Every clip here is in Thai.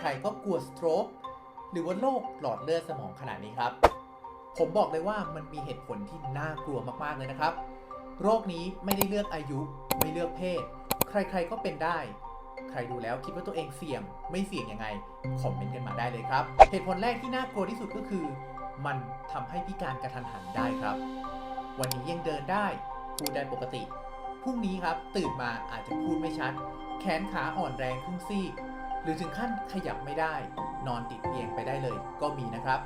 ใครๆก็กลัวสโตรกหรือว่าโรคหลอดเลือดสมองขนาดนี้ครับ ผมบอกเลยว่ามันมีเหตุผลที่น่ากลัวมากๆเลยนะครับ โรคนี้ไม่ได้เลือกอายุ ไม่เลือกเพศ ใครๆก็เป็นได้ ใครดูแล้วคิดว่าตัวเองเสี่ยง ไม่เสี่ยงยังไงคอมเมนต์กันมาได้เลยครับ เหตุผลแรกที่น่ากลัวที่สุดก็คือ มันทำให้พิการกระทันหันได้ครับ วันนี้ยังเดินได้พูดได้ปกติพรุ่งนี้ครับตื่นมาอาจจะพูดไม่ชัด แขนขาอ่อนแรงครึ่งซีก หรือถึงขั้นขยับไม่ได้ นอนติดเตียงไปได้เลยก็มีนะครับ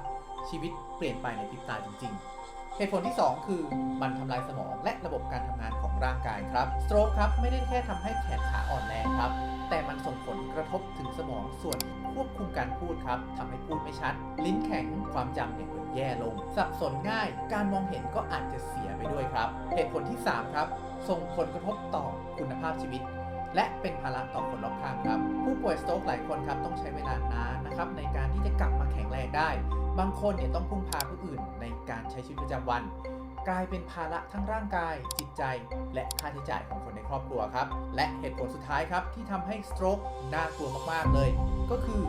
ชีวิตเปลี่ยนไปในพริบตาจริง ๆเหตุผลที่ 2 คือมันทำลายสมองและระบบการทำงานของร่างกายครับสโตรกครับไม่ได้แค่ทำให้แขนขาอ่อนแรงครับ แต่มันส่งผลกระทบถึงสมองส่วนควบคุมการพูดครับทำให้พูดไม่ชัด ลิ้นแข็งความจำเนี่ยแย่ลง สับสนง่าย การมองเห็นก็อาจจะเสียไปด้วยครับ เหตุผลที่ 3 ครับ ส่งผลกระทบต่อคุณภาพชีวิต และเป็นภาระต่อคนรอบข้างครับ ผู้ป่วยสโตรกหลายคนครับต้องใช้เวลานานนะครับในการที่จะกลับมาแข็งแรงได้ บางคนเนี่ยต้องพึ่งพาผู้อื่นในการใช้ชีวิตประจำวัน กลายเป็นภาระทั้งร่างกาย จิตใจ และค่าใช้จ่ายของคนในครอบครัวครับ และเหตุผลสุดท้ายครับที่ทำให้สโตรกน่ากลัวมากๆเลย ก็คือ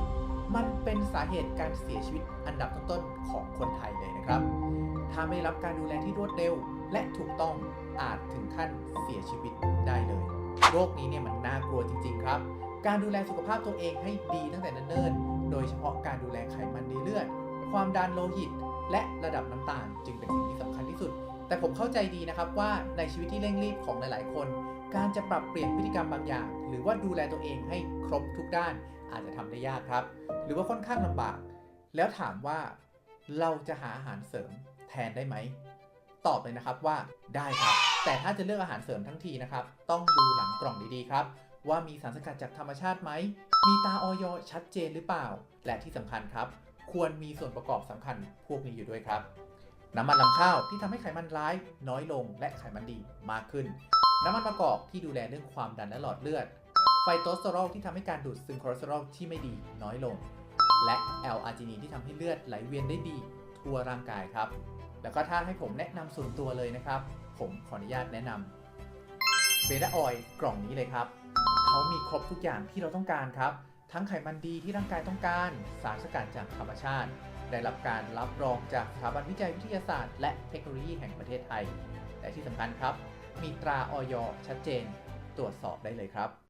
มันเป็นสาเหตุการเสียชีวิตอันดับต้นๆของคนไทยเลยนะครับ ถ้าไม่รับการดูแลที่รวดเร็ว และถูกต้องอาจถึงขั้นเสียชีวิตได้เลย โรคนี้เนี่ยมันน่ากลัวจริง ๆ ครับ การดูแลสุขภาพตัวเองให้ดีตั้งแต่เนิ่นๆ โดยเฉพาะการดูแลไขมันในเลือด ความดันโลหิต และระดับน้ำตาล จึงเป็นสิ่งที่สำคัญที่สุด แต่ผมเข้าใจดีนะครับว่าในชีวิตที่เร่งรีบของหลายๆ คน การจะปรับเปลี่ยนพฤติกรรมบางอย่าง หรือว่าดูแลตัวเองให้ครบทุกด้าน อาจจะทำได้ยากครับ หรือว่าค่อนข้างลำบาก แล้วถามว่าเราจะหาอาหารเสริมแทนได้ไหม ตอบเลยนะครับว่าได้ครับ แต่ถ้าจะเลือกอาหารเสริมทั้งทีนะครับ ต้องดูหลังกล่องดีๆครับ ว่ามีสารสกัดจากธรรมชาติไหม มีตาออยชัดเจนหรือเปล่า และที่สำคัญครับ ควรมีส่วนประกอบสำคัญพวกนี้อยู่ด้วยครับ น้ำมันลำข้าวที่ทำให้ไขมันร้าย น้อยลงและไขมันดีมากขึ้น น้ำมันมะกอกที่ดูแลเรื่องความดันและหลอดเลือด ไฟโตสเตอรอลที่ทำให้การดูดซึมคอเลสเตอรอลที่ไม่ดีน้อยลง และแอลอาร์จินีที่ทำให้เลือดไหลเวียนได้ดีทั่วร่างกายครับ แล้วก็ถ้าให้ผมแนะนำส่วนตัวเลยนะครับ ผมขออนุญาตแนะนำเบต้าออยกล่องนี้เลยครับเขามีครบทุกอย่างที่เราต้องการครับ ทั้งไขมันดีที่ร่างกายต้องการ สารสกัดจากธรรมชาติ ได้รับการรับรองจากสถาบันวิจัยวิทยาศาสตร์ และเทคโนโลยีแห่งประเทศไทย และที่สำคัญครับ มีตราออยชัดเจน ตรวจสอบได้เลยครับ